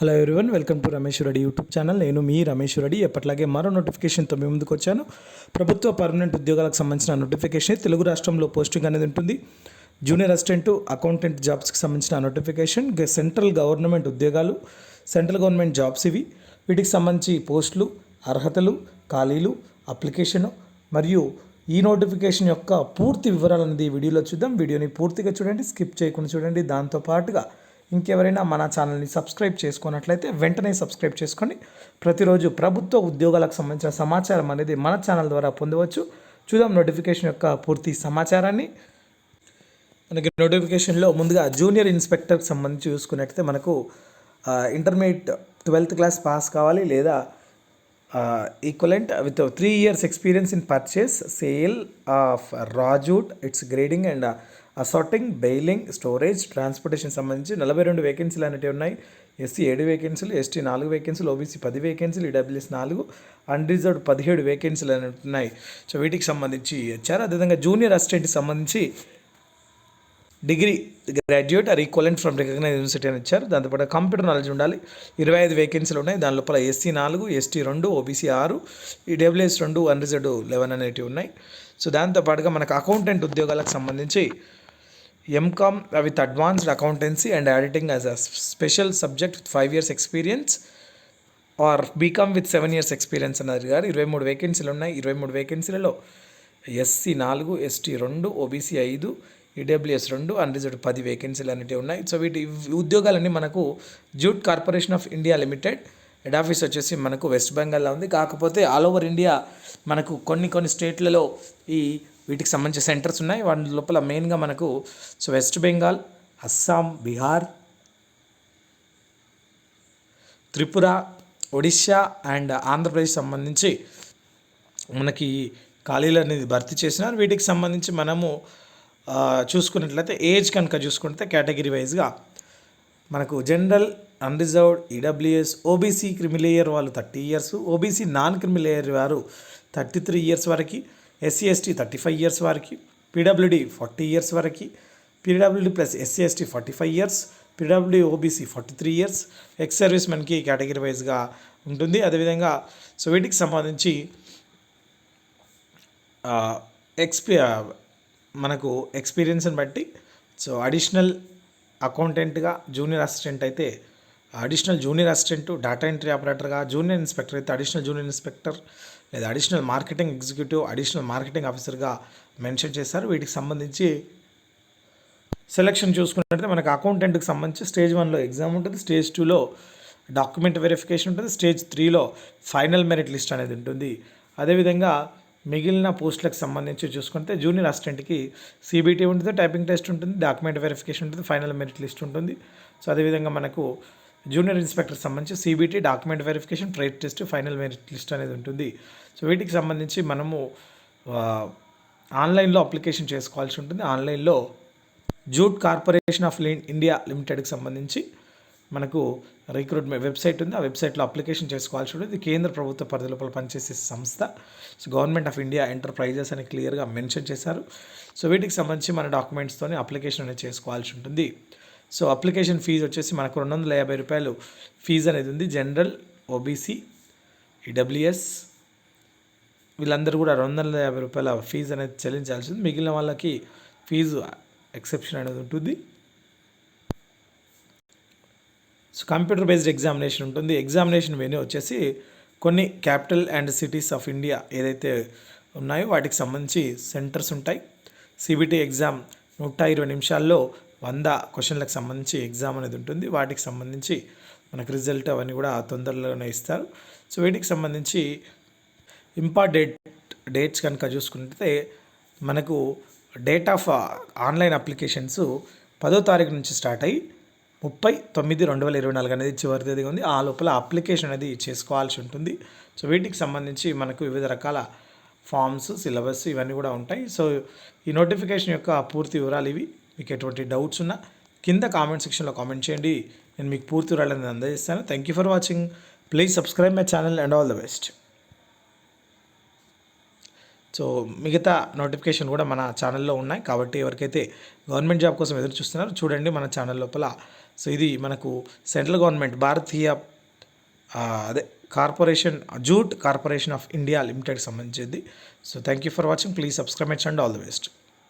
Hello everyone welcome to Ramesh Reddy YouTube channel నేను మీ రమేష్ రెడ్డి ఎప్పట్లాగే మరో నోటిఫికేషన్తో మీ ముందుకు వచ్చాను. ప్రభుత్వ పర్మనెంట్ ఉద్యోగాలకు సంబంధించిన నోటిఫికేషన్ తెలుగు రాష్ట్రంలో పోస్టింగ్ అనేది ఉంటుంది. జూనియర్ అసిస్టెంట్ అకౌంటెంట్ జాబ్స్కి సంబంధించిన నోటిఫికేషన్ గ- సెంట్రల్ గవర్నమెంట్ ఉద్యోగాలు సెంట్రల్ గవర్నమెంట్ జాబ్స్ ఇవి. వీటికి సంబంధించి పోస్టులు అర్హతలు ఖాళీలు అప్లికేషను మరియు ఈ నోటిఫికేషన్ యొక్క పూర్తి వివరాలు అనేది వీడియోలో చూద్దాం. వీడియోని పూర్తిగా చూడండి స్కిప్ చేయకుండా చూడండి. దాంతో పాటుగా ఇంకెవరైనా మన ఛానల్ని సబ్స్క్రైబ్ చేసుకున్నట్లయితే వెంటనే సబ్స్క్రైబ్ చేసుకోండి ప్రతిరోజు ప్రభుత్వ ఉద్యోగాలకు సంబంధించిన సమాచారం అనేది మన ఛానల్ ద్వారా పొందవచ్చు. చూద్దాం నోటిఫికేషన్ యొక్క పూర్తి సమాచారాన్ని. మనకి నోటిఫికేషన్లో ముందుగా జూనియర్ ఇన్స్పెక్టర్కి సంబంధించి చూసుకున్నట్లయితే మనకు ఇంటర్మీడియట్ ట్వెల్త్ క్లాస్ పాస్ కావాలి లేదా equivalent with three years experience in purchase sale of raw jute its grading and assorting baling storage transportation సంబంధించి నలభై రెండు వేకెన్సీలు అనేవి ఉన్నాయి. ఎస్సీ ఏడు వేకెన్సీలు ఎస్టీ నాలుగు వేకెన్సీలు ఓబీసీ పది వేకెన్సీలు ఈడబ్ల్యూఎస్ నాలుగు అన్రిజర్వ్డ్ పదిహేడు వేకెన్సీలు అనేవి ఉన్నాయి. సో వీటికి సంబంధించి ఇచ్చారు అదేవిధంగా జూనియర్ అసిస్టెంట్కి సంబంధించి degree graduate or equivalent from recognise university అని ఇచ్చారు దాంతోపాటు కంప్యూటర్ నాలెడ్జ్ ఉండాలి. ఇరవై ఐదు వేకెన్సీలు ఉన్నాయి. దాని లోపల ఎస్సీ నాలుగు ఎస్టీ రెండు ఓబీసీ ఆరు ఈ డబ్ల్యూఎస్ రెండు అన్రిజర్వ్డ్ లెవెన్ అనేటివి ఉన్నాయి. సో దాంతోపాటుగా మనకు అకౌంటెంట్ ఉద్యోగాలకు సంబంధించి MCom with advanced accountancy and auditing as a special subject with five years experience or BCom with seven years experience అన్నారు గారు ఇరవై మూడు వేకెన్సీలు ఉన్నాయి. ఇరవై మూడు వేకెన్సీలలో ఎస్సీ నాలుగు ఎస్టీ రెండు ఓబీసీ ఐదు ఈడబ్ల్యూఎస్ రెండు అన్రిజర్వ్డ్ పది వేకెన్సీలు అనేవి ఉన్నాయి. సో వీటి ఉద్యోగాలన్నీ మనకు jute corporation of India limited head office వచ్చేసి మనకు వెస్ట్ బెంగాల్లో ఉంది. కాకపోతే ఆల్ ఓవర్ ఇండియా మనకు కొన్ని కొన్ని స్టేట్లలో ఈ వీటికి సంబంధించిన సెంటర్స్ ఉన్నాయి. వాటి లోపల మెయిన్గా మనకు so west Bengal Assam Bihar Tripura Odisha and Andhra Pradesh సంబంధించి మనకి ఖాళీలు అనేది భర్తీ చేసినారు. వీటికి సంబంధించి మనము చూసుకున్నట్లయితే ఏజ్ కనుక చూసుకుంటే కేటగిరీ వైజ్గా మనకు general unreserved EWS OBC creamy layer వాళ్ళు thirty years OBC non creamy layer వారు థర్టీ త్రీ ఇయర్స్ వరకు SC ST thirty five years వరకు పీడబ్ల్యూడి ఫార్టీ ఇయర్స్ వరకు PWD plus SC ST forty five years PW OBC forty three years ex service మెన్కి category వైజ్గా ఉంటుంది. అదేవిధంగా so వీటికి సంబంధించి XP మనకు ఎక్స్పీరియన్స్ని బట్టి సో అడిషనల్ అకౌంటెంట్గా జూనియర్ అసిస్టెంట్ అయితే additional junior assistant data entry ఆపరేటర్గా junior inspector అయితే అడిషనల్ జూనియర్ ఇన్స్పెక్టర్ లేదా additional marketing executive additional marketing ఆఫీసర్గా మెన్షన్ చేశారు. వీటికి సంబంధించి సెలక్షన్ చూసుకున్నట్లయితే మనకు అకౌంటెంట్కి సంబంధించి స్టేజ్ వన్లో ఎగ్జామ్ ఉంటుంది స్టేజ్ టూలో డాక్యుమెంట్ వెరిఫికేషన్ ఉంటుంది స్టేజ్ త్రీలో ఫైనల్ మెరిట్ లిస్ట్ అనేది ఉంటుంది. అదేవిధంగా మిగిలిన పోస్టులకు సంబంధించి చూసుకుంటే జూనియర్ అసిస్టెంట్కి సీబీటీ ఉంటుంది టైపింగ్ టెస్ట్ ఉంటుంది డాక్యుమెంట్ వెరిఫికేషన్ ఉంటుంది ఫైనల్ మెరిట్ లిస్ట్ ఉంటుంది. సో అదేవిధంగా మనకు జూనియర్ ఇన్స్పెక్టర్ సంబంధించి CBT document verification trade test final merit list అనేది ఉంటుంది. సో వీటికి సంబంధించి మనము ఆన్లైన్లో అప్లికేషన్ చేసుకోవాల్సి ఉంటుంది. ఆన్లైన్లో జూట్ కార్పొరేషన్ ఆఫ్ ఇండియా లిమిటెడ్కి సంబంధించి మనకు రిక్రూట్మెంట్ వెబ్సైట్ ఉంది. ఆ వెబ్సైట్లో అప్లికేషన్ చేసుకోవాల్సి ఉంటుంది. ఇది కేంద్ర ప్రభుత్వ పరిధి లోపల పనిచేసే సంస్థ. So government of India enterprises అని క్లియర్గా మెన్షన్ చేశారు. సో వీటికి సంబంధించి మన డాక్యుమెంట్స్తోనే అప్లికేషన్ అనేది చేసుకోవాల్సి ఉంటుంది. సో అప్లికేషన్ ఫీజు వచ్చేసి మనకు రెండు వందల యాభై రూపాయలు ఫీజు అనేది ఉంది. జనరల్ ఓబీసీ ఈడబ్ల్యూఎస్ వీళ్ళందరూ కూడా రెండు వందల యాభై రూపాయల ఫీజు అనేది చెల్లించాల్సి ఉంది. మిగిలిన వాళ్ళకి ఫీజు ఎక్సెప్షన్ అనేది ఉంటుంది. సో కంప్యూటర్ బేస్డ్ ఎగ్జామినేషన్ ఉంటుంది. ఎగ్జామినేషన్ వెన్యూ వచ్చేసి కొన్ని capital and cities of India ఏదైతే ఉన్నాయో వాటికి సంబంధించి సెంటర్స్ ఉంటాయి. సిబిటీ ఎగ్జామ్ నూట ఇరవై నిమిషాల్లో వంద క్వశ్చన్లకు సంబంధించి ఎగ్జామ్ అనేది ఉంటుంది. వాటికి సంబంధించి మనకు రిజల్ట్ అవన్నీ కూడా తొందరలోనే ఇస్తారు. సో వీటికి సంబంధించి ఇంపార్టెంట్ డేట్స్ కనుక చూసుకుంటే మనకు డేట్ ఆఫ్ ఆన్లైన్ అప్లికేషన్స్ పదో తారీఖు నుంచి స్టార్ట్ అయ్యి ముప్పై తొమ్మిది రెండు వేల ఇరవై నాలుగు అనేది చివరి తేదీగా ఉంది. ఆ లోపల అప్లికేషన్ అనేది చేసుకోవాల్సి ఉంటుంది. సో వీటికి సంబంధించి మనకు వివిధ రకాల ఫామ్స్ సిలబస్ ఇవన్నీ కూడా ఉంటాయి. సో ఈ నోటిఫికేషన్ యొక్క పూర్తి వివరాలు ఇవి. మీకు ఎటువంటి డౌట్స్ ఉన్నా కింద కామెంట్ సెక్షన్లో కామెంట్ చేయండి. నేను మీకు పూర్తి వివరాలను అందజేస్తాను. Thank you for watching please subscribe my channel and all the best so మిగతా నోటిఫికేషన్ కూడా మన ఛానల్లో ఉన్నాయి. కాబట్టి ఎవరికైతే గవర్నమెంట్ జాబ్ కోసం ఎదురు చూస్తున్నారో చూడండి మన ఛానల్ లోపల. సో ఇది మనకు సెంట్రల్ గవర్నమెంట్ భారతీయ అదే corporation jute corporation of India limited సంబంధించింది. So thank you for watching please subscribe my channel all the best